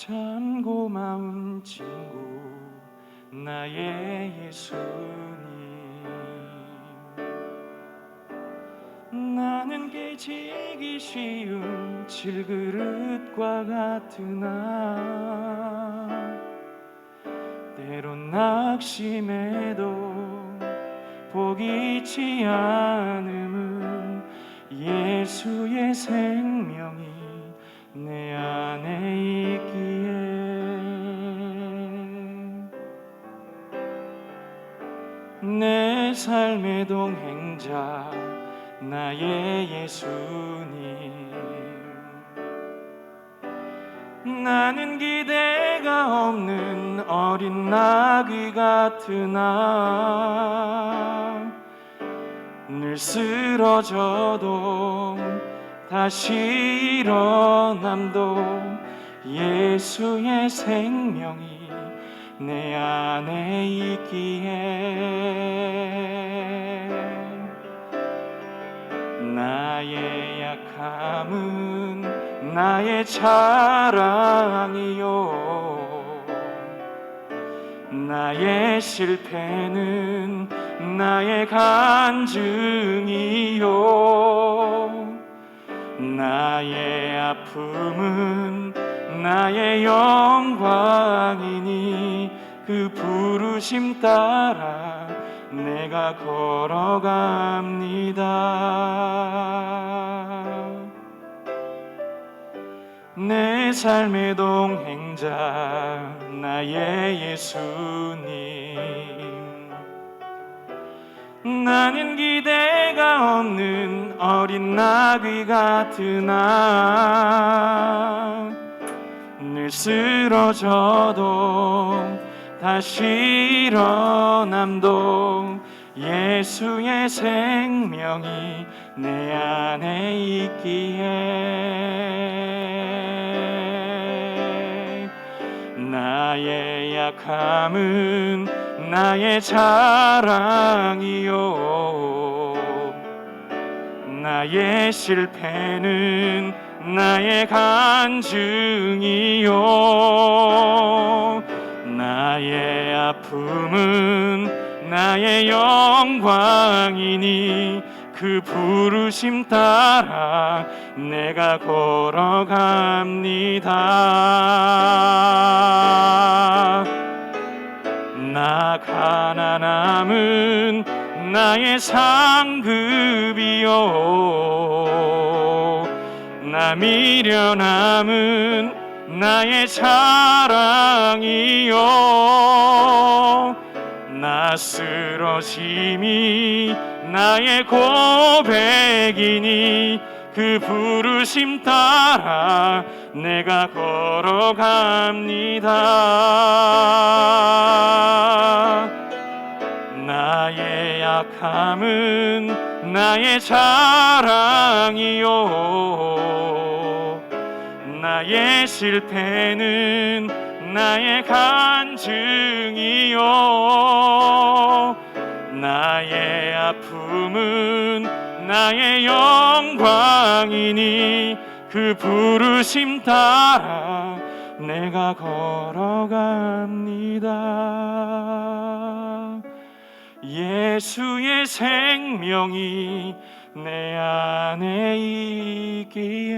참 고마운 친구 나의 예수님. 나는 깨지기 쉬운 질그릇과 같으나 때론 낙심해도 포기치 않음은 예수의 생명이 내 안에 있기 내 삶의 동행자 나의 예수님. 나는 기대가 없는 어린 나귀 같으나 늘 쓰러져도 다시 일어남도 예수의 생명이 내 안에 있기에 나의 약함은 나의 자랑이요. 나의 실패는 나의 간증이요. 나의 아픔은 나의 영광 이니 그 부르심 따라 내가 걸어갑니다. 내 삶의 동행자 나의 예수님 나는 기대가 없는 어린 나귀 같으 나늘 쓰러져도 다시 일어남도 예수의 생명이 내 안에 있기에 나의 약함은 나의 자랑이요 나의 실패는 나의 간증이요 나의 아픔은 나의 영광이니 그 부르심 따라 내가 걸어갑니다. 나 가난함은 나의 상급이요 나 미련함은 나의 자랑이요 나 쓰러짐이 나의 고백이니 그 부르심 따라 내가 걸어갑니다. 나의 약함은 나의 자랑이요 나의 실패는 나의 간증이요 나의 아픔은 나의 영광이니 그 부르심 따라 내가 걸어갑니다. 예수의 생명이 내 안에 있기에